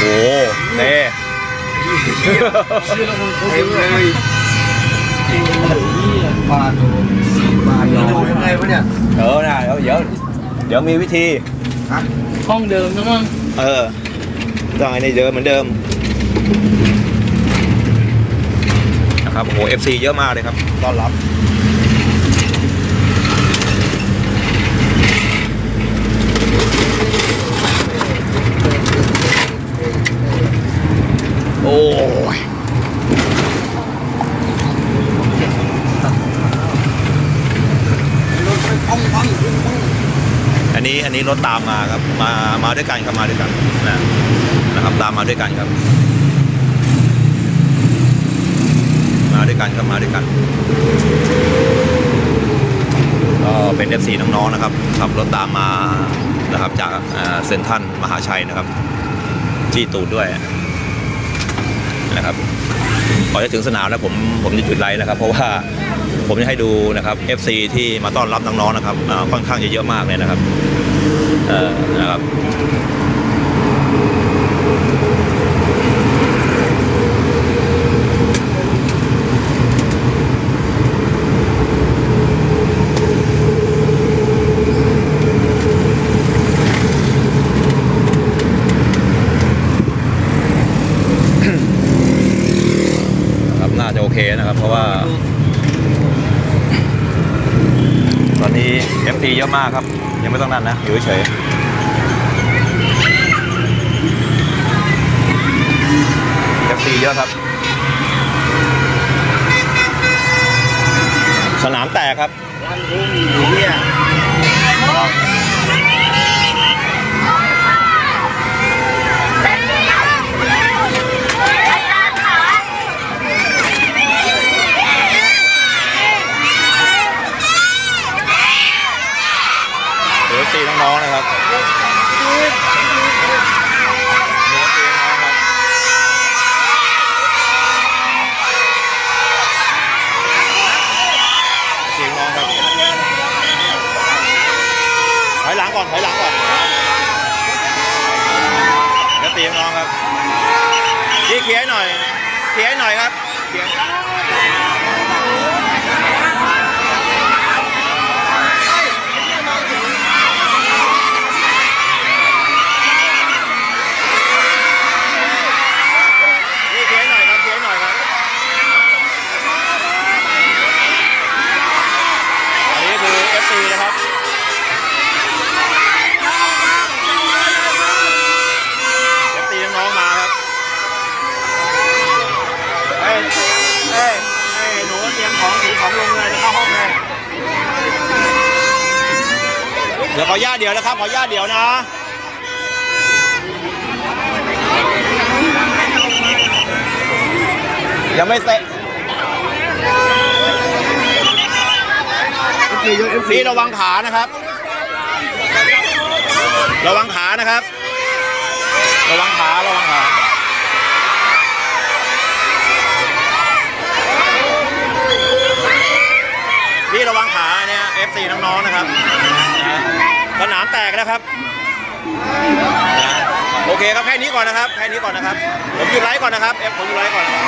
โอ้เน่เต็มเลยปลาดูปลาดูยังไงวะเนี่ยเออนะเดี๋ยวเดี๋ยวเดี๋ยวมีวิธีฮะห้องเดิมนะมั้งเออต้องไอ้นี่เดิมเหมือนเดิมนะครับโอ้โห FC เยอะมากเลยครับต้อนรับ โอ้ยอั นนี้อันนี้รถตามมาครับมามาด้วยกันครับมาด้วยกันนะนะครับตามมาด้วยกันครับ มาด้วยกันครับมาด้วยกันก็เป็น FC น้องๆนะครับขับรถตามมานะครับจากเซนทันมหาชัยนะครับ จี้ตูดด้วยนะครับพอจะถึงสนามแล้วผมผมจะจุดไลท์นะครับ เพราะว่าผมจะให้ดูนะครับ FC ที่มาต้อนรับน้องๆนะครับค่อนข้างจะเยอะมากเลยนะครับ เออนะครับครับน่าจะโอเคนะครับ เพราะว่า ตอนนี้ FT เยอะมากครับ ยังไม่ต้องนั่นนะอยู่เฉยเอฟซีเยอะครับ สนามแตกครับวันรุ่งอยู่เนี่ย เสียว FC น้องเลยว FC น้องๆครับเสียงน้องครับถอยหลังก่อนถอยหลังก่อนเดี๋ยวเสียงน้องครับพี่เคลียร์หน่อยเคลียร์ให้หน่อยครับเคลียร์พี่เคลียร์ให้หน่อยครับเคลียร์ให้หน่อยครับอันนี้คือ FC นะครับ FC น้องๆมาครับ เฮ้ยเฮ้ยเฮ้ยหนูเตรียมของถือของลงเลยเข้าห้องเลย เดี๋ยวขออนุญาตเดี๋ยวนะครับ ขออนุญาตเดี๋ยวนะยังไม่เสร็จเอฟซีเยอะเอฟซีพี่ระวังขานะครับ ระวังขานะครับ ระวังขาระวังขา พี่ระวังขาเนี่ย FC น้องๆนะครับนะสนามแตกนะครับ โอเคครับแค่นี้ก่อนนะครับแค่นี้ก่อนนะครับ ผมหยุดไลฟ์ก่อนนะครับเอฟผมหยุดไลฟ์ก่อนนะครับ